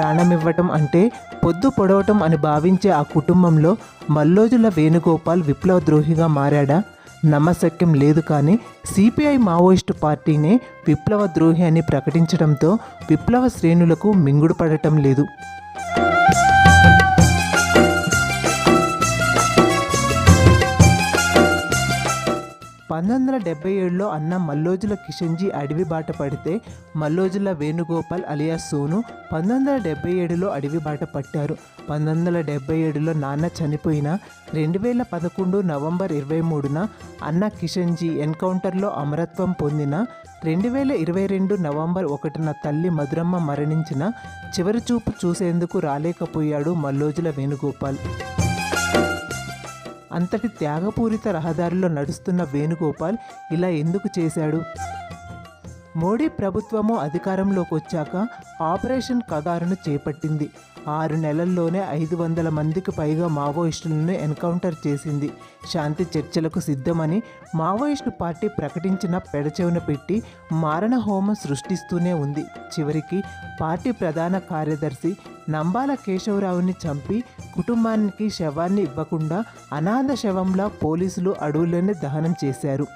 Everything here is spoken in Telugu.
ప్రాణమివ్వటం అంటే పొద్దు పొడవటం అని భావించే ఆ కుటుంబంలో మల్లోజుల వేణుగోపాల్ విప్లవద్రోహిగా మారాడా? నమ్మశక్యం లేదు కానీ సిపిఐ మావోయిస్టు పార్టీనే విప్లవ ద్రోహి అని ప్రకటించడంతో విప్లవ శ్రేణులకు మింగుడు పడటం లేదు. పంతొమ్మిది వందల డెబ్బై ఏడులో అన్న మల్లోజుల కిషన్జీ అడవి బాట పడితే మల్లోజుల వేణుగోపాల్ అలియా సోను పంతొమ్మిది వందల డెబ్బై ఏడులో అడవి బాట పట్టారు. పంతొమ్మిది వందల డెబ్బై ఏడులో నాన్న చనిపోయిన రెండు వేల పదకొండు నవంబర్ ఇరవై మూడున అన్న కిషన్జీ ఎన్కౌంటర్లో అమరత్వం పొందిన రెండు వేల ఇరవై రెండు నవంబర్ ఒకటిన తల్లి మధురమ్మ మరణించిన చివరి చూపు చూసేందుకు రాలేకపోయాడు మల్లోజుల వేణుగోపాల్. అంతటి త్యాగపూరిత రహదారిలో నడుస్తున్న వేణుగోపాల్ ఇలా ఎందుకు చేశాడు? మోడీ ప్రభుత్వము అధికారంలోకి వచ్చాక ఆపరేషన్ కగారును చేపట్టింది. ఆరు నెలల్లోనే ఐదు వందల మందికి పైగా మావోయిస్టులను ఎన్కౌంటర్ చేసింది. శాంతి చర్చలకు సిద్ధమని మావోయిస్టు పార్టీ ప్రకటించిన పెడచెవున పెట్టి మారణ హోమం సృష్టిస్తూనే ఉంది. చివరికి పార్టీ ప్రధాన కార్యదర్శి నంబాల కేశవరావుని చంపి కుటుంబానికి శవాన్ని ఇవ్వకుండా అనాథ శవంలా పోలీసులు అడవుల్లోనే దహనం చేశారు.